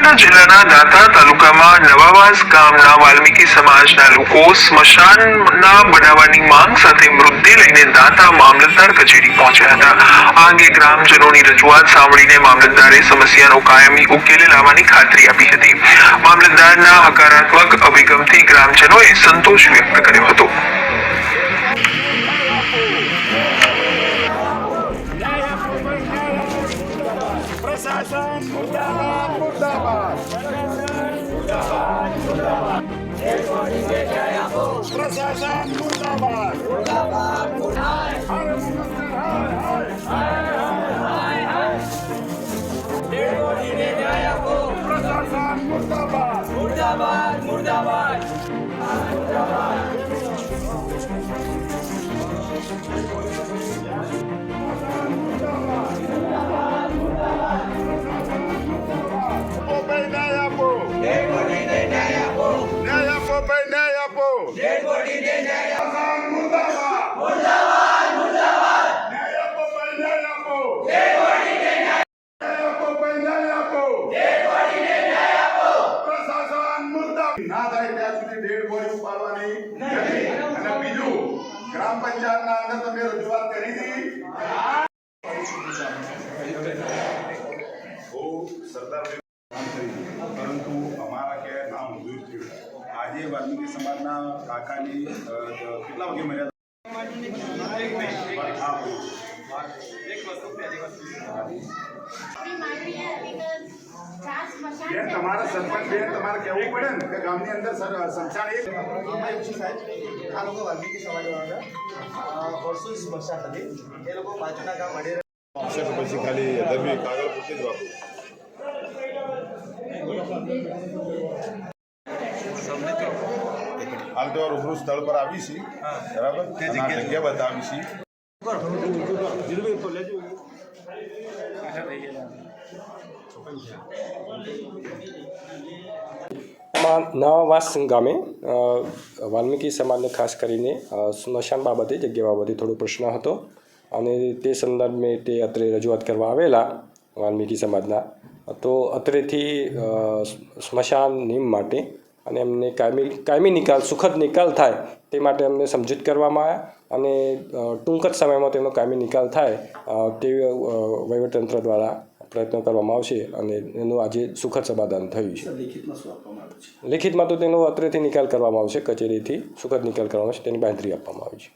બનાસકાંઠા જિલ્લાના દાંતા તાલુકામાં નવાવાસ ગામના વાલ્મીકી સમાજના લોકો સ્મશાનના બનાવવાની માંગ સાથે મૃતદેહ લઈને દાંતા મામલતદાર કચેરી પહોંચ્યા હતા. આ અંગે ગ્રામજનોની રજૂઆત સાંભળીને મામલતદારે સમસ્યાનો કાયમી ઉકેલ લાવવાની ખાતરી આપી હતી. મામલતદારના હકારાત્મક અભિગમથી ગ્રામજનોએ સંતોષ વ્યક્ત કર્યો હતો. प्रशासन मुर्दाबाद मुर्दाबाद प्रशासन मुर्दाबाद प्रशासन मुर्दाबाद मुर्दाबाद मुर्दाबाद मुर्दाबाद ના ત્યાં સુધી ડેડ ઉપાડવાની ગ્રામ પંચાયતના અંદર તમે રજૂઆત કરી હતી બહુ સરદાર કામ કર્યું પરંતુ અમારા કે નામ મજૂર થયું આજે વાલ્મીકી સમાજના કાકાની કેટલા વાગે મર્યાદા? તમારા સરપંચ બેન તમારે કહેવું પડે ને કે ગામની અંદર સમસાણ એક? સાહેબ આ લોકો વાલ્મીકી સમાજવાળા વર્ષો સ્મશાન હતી એ લોકો બાજુના ગામ અડેર પછી ખાલી ધર્મી કાગળ પૂરતી જ વાપરું. હાલ તો રૂબરૂ સ્થળ પર આવી છીએ. બરાબર? તે જગ્યા બતાવી છીએ. માં નવાવાસ ગામે વાલ્મીકી સમાજને ખાસ કરીને સ્મશાન બાબતે જગ્યા બાબતે થોડો પ્રશ્ન હતો. અને તે સંદર્ભે તે અત્રે રજૂઆત કરવા આવેલા વાલ્મીકી સમાજના. તો અત્રેથી સ્મશાન નિયમ માટે અને એમને કાયમી કાયમી નિકાલ સુખદ નિકાલ થાય તે માટે એમને સમજૂત કરવામાં આવ્યા અને ટૂંક જ સમયમાં તેનો કાયમી નિકાલ થાય અ, તે અ, વહીવટતંત્ર દ્વારા પ્રયત્નો કરવામાં આવશે અને એનું આજે સુખદ સમાધાન થયું છે. લેખિતમાં તો તેનો અત્રેથી નિકાલ કરવામાં આવશે કચેરીથી સુખદ નિકાલ કરવામાં આવશે તેની બાંધરી આપવામાં આવી છે.